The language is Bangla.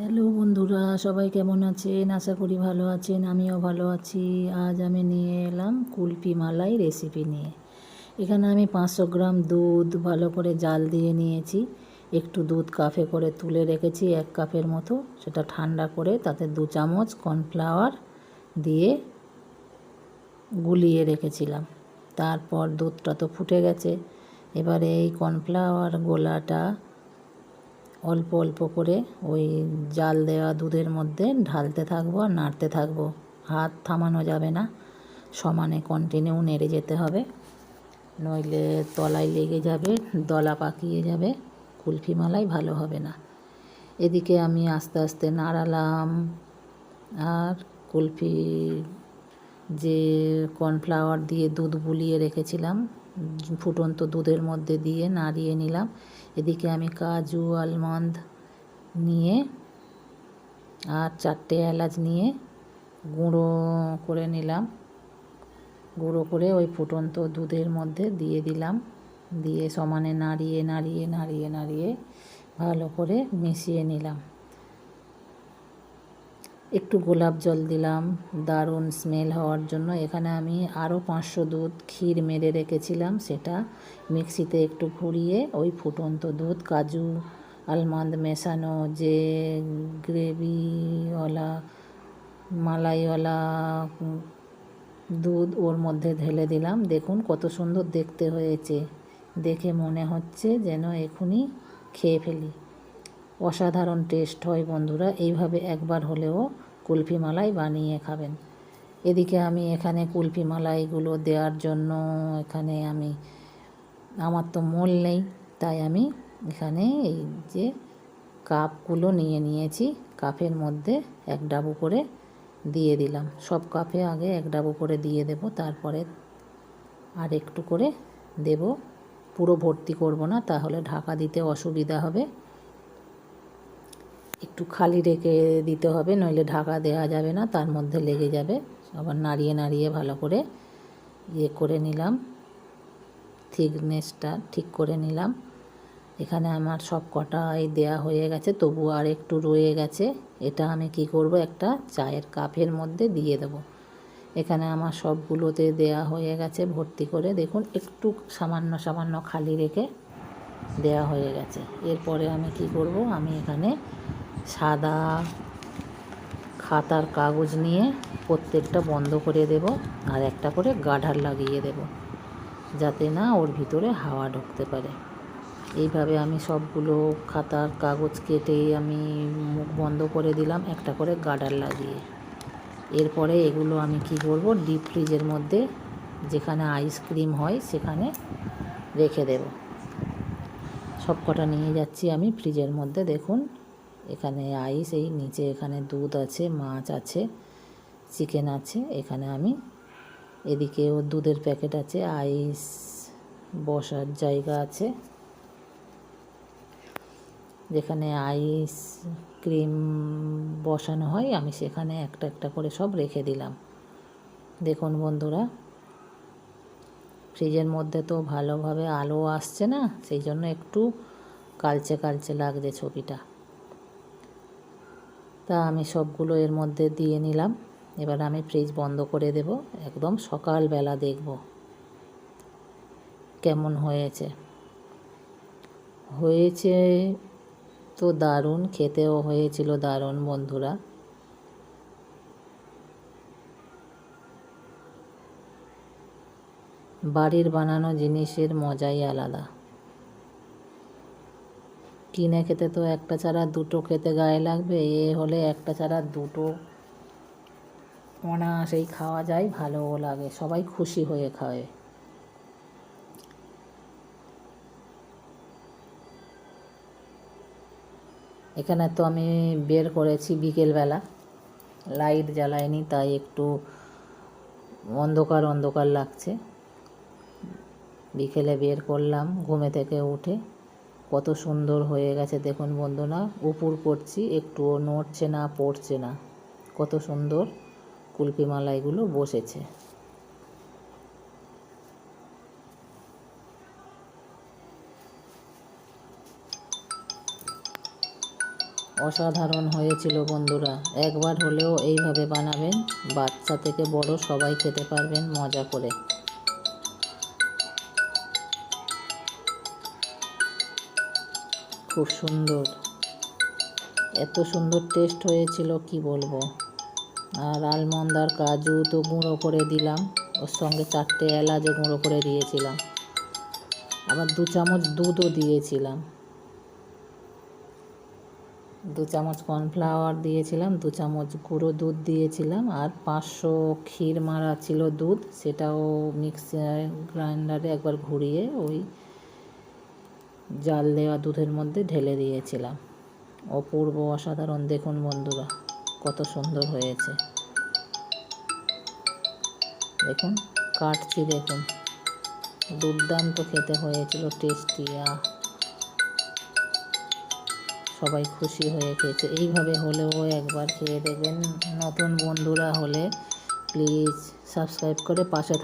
হ্যালো বন্ধুরা, সবাই কেমন আছেন? আশা করি ভালো আছেন, আমিও ভালো আছি। আজ আমি নিয়ে এলাম কুলপি মালাই রেসিপি নিয়ে। এখানে আমি পাঁচশো গ্রাম দুধ ভালো করে জাল দিয়ে নিয়েছি। একটু দুধ কাফে করে তুলে রেখেছি এক কাপের মতো। সেটা ঠান্ডা করে তাতে দু চামচ কর্নফ্লাওয়ার দিয়ে গুলিয়ে রেখেছিলাম। তারপর দুধটা তো ফুটে গেছে। এবারে এই কর্নফ্লাওয়ার গোলাটা অল্প অল্প করে ওই জাল দেওয়া দুধের মধ্যে ঢালতে থাকব আর নাড়তে থাকব। হাত থামানো যাবে না, সমানে কন্টিনিউ নেড়ে যেতে হবে। নইলে তলায় লেগে যাবে, দলা পাকিয়ে যাবে কুলফি মালাই ভালো হবে না। এদিকে আমি আস্তে আস্তে নাড়ালাম আর কুলফি যে কর্নফ্লাওয়ার দিয়ে দুধ বুলিয়ে রেখেছিলাম ফুটন্ত দুধের মধ্যে দিয়ে নাড়িয়ে নিলাম। এদিকে আমি কাজু, আলমন্ড নিয়ে আর চারটে এলাচ নিয়ে গুঁড়ো করে নিলাম। গুঁড়ো করে ওই ফুটন্ত দুধের মধ্যে দিয়ে দিলাম। দিয়ে সমানে নাড়িয়ে নাড়িয়ে নাড়িয়ে নাড়িয়ে ভালো করে মিশিয়ে নিলাম। একটু গোলাপ জল দিলাম, দারুণ স্মেল হওয়ার জন্য। এখানে আমি আরও পাঁচশো দুধ ক্ষীর মেরে রেখেছিলাম, সেটা মিক্সিতে একটু ঘুরিয়ে ওই ফুটন্ত দুধ, কাজু আলমন্ড মেশানো, যে গ্রেভিওয়ালা, মালাইওয়ালা দুধ ওর মধ্যে ঢেলে দিলাম। দেখুন কত সুন্দর দেখতে হয়েছে। দেখে মনে হচ্ছে যেন এখনই খেয়ে ফেলি। অসাধারণ টেস্ট হয় বন্ধুরা। এইভাবে একবার হলেও কুলফি মালাই বানিয়ে খাবেন। এদিকে আমি এখানে কুলফি মালাইগুলো দেওয়ার জন্য এখানে আমি, আমার তো মোল নেই, তাই আমি এখানে এই যে কাপগুলো নিয়ে নিয়েছি, কাপের মধ্যে এক ডাবু করে দিয়ে দিলাম। সব কাপে আগে এক ডাবু করে দিয়ে দেব, তারপরে আর একটু করে দেব। পুরো ভর্তি করব না, তাহলে ঢাকা দিতে অসুবিধা হবে। একটু খালি রেখে দিতে হবে, নইলে ঢাকা দেওয়া যাবে না, তার মধ্যে লেগে যাবে। আবার নাড়িয়ে নাড়িয়ে ভালো করে ইয়ে করে নিলাম। থিকনেসটা ঠিক করে নিলাম। এখানে আমার সব কটাই দেয়া হয়ে গেছে, তবু আর একটু রয়ে গেছে। এটা আমি কি করব, একটা চায়ের কাপের মধ্যে দিয়ে দেব। এখানে আমার সবগুলোতে দেয়া হয়ে গেছে, ভর্তি করে দেখুন, একটু সামান্য সামান্য খালি রেখে দেয়া হয়ে গেছে। এরপরে আমি কি করব, আমি এখানে সাদা খাতার কাগজ নিয়ে প্রত্যেকটা বন্ধ করে দেব আর একটা করে গাঢার লাগিয়ে দেব, যাতে না ওর ভিতরে হাওয়া ঢুকতে পারে। এইভাবে আমি সবগুলো খাতার কাগজ কেটে আমি মুখ বন্ধ করে দিলাম একটা করে গার্ডার লাগিয়ে। এরপরে এগুলো আমি কি করব, ডিপ ফ্রিজের মধ্যে যেখানে আইসক্রিম হয় সেখানে রেখে দেব। সব কটা নিয়ে যাচ্ছি আমি ফ্রিজের মধ্যে, দেখুন। এখানে আইস, এই নিচে এখানে দুধ আছে, মাছ আছে, চিকেন আছে, এখানে আমি এদিকে ও দুধের প্যাকেট আছে, আইস বসার জায়গা আছে। যেখানে আইস ক্রিম বসানো হয়, আমি সেখানে একটা একটা করে সব রেখে দিলাম। দেখুন বন্ধুরা, ফ্রিজের মধ্যে তো ভালোভাবে আলো আসছে না, সেই জন্য একটু কালচে কালচে লাগছে ছবিটা। তা আমি সবগুলো এর মধ্যে দিয়ে নিলাম। এবার আমি ফ্রিজ বন্ধ করে দেব। একদম সকালবেলা দেখব কেমন হয়েছে। হয়েছে তো দারুণ, খেতেও হয়েছিল দারুণ বন্ধুরা। বাড়ির বানানো জিনিসের মজাই আলাদা। কিনে খেতে তো একটা চারা দুটো খেতে গায়ে লাগবে, এ হলে একটা চারা দুটো। অনায়াসেই খাওয়া যায়, ভালোও লাগে, সবাই খুশি হয়ে খায়। এখানে তো আমি বের করেছি বিকেলবেলা, লাইট জ্বালায়নি, তাই একটু অন্ধকার অন্ধকার লাগছে। বিকেলে বের করলাম, ঘুমে থেকে উঠে কত সুন্দর হয়ে গেছে দেখুন বন্ধুরা, উপর করছি, একটুও নড়ছে না, পড়ছে না। কত সুন্দর কুলপি মালাইগুলো বসেছে। অসাধারণ হয়েছিল বন্ধুরা, একবার হলেও এইভাবে বানাবেন, বাচ্চা থেকে বড় সবাই খেতে পারবেন, মজা করে। খুব সুন্দর। এত সুন্দর টেস্ট হয়েছিল, কি বলব? আর আলমন্ড আর কাজু তো গুঁড়ো করে দিলাম। ওর সঙ্গে চারটে এলাচও গুঁড়ো করে দিয়েছিলাম। আবার দু চামচ দুধও দিয়েছিলাম। দু চামচ কর্নফ্লাওয়ার দিয়েছিলাম, দু চামচ গুঁড়ো দুধ দিয়েছিলাম, আর পাঁচশো ক্ষীর মারা ছিল দুধ, সেটাও মিক্সার গ্রাইন্ডারে একবার ঘুরিয়ে ওই জাল দেওয়া দুধের মধ্যে ঢেলে দিয়েছিলাম। অপূর্ব অসাধারণ দেখুন বন্ধুরা, কত সুন্দর হয়েছে। দেখুন, কাটছি দেখুন। দুর্দান্ত খেতে হয়েছিল, টেস্টি, আহ। সবাই খুশি হয়ে খেয়েছে। এইভাবে হলেও একবার খেয়ে দেখবেন। নতুন বন্ধুরা হলে প্লিজ সাবস্ক্রাইব করে পাশে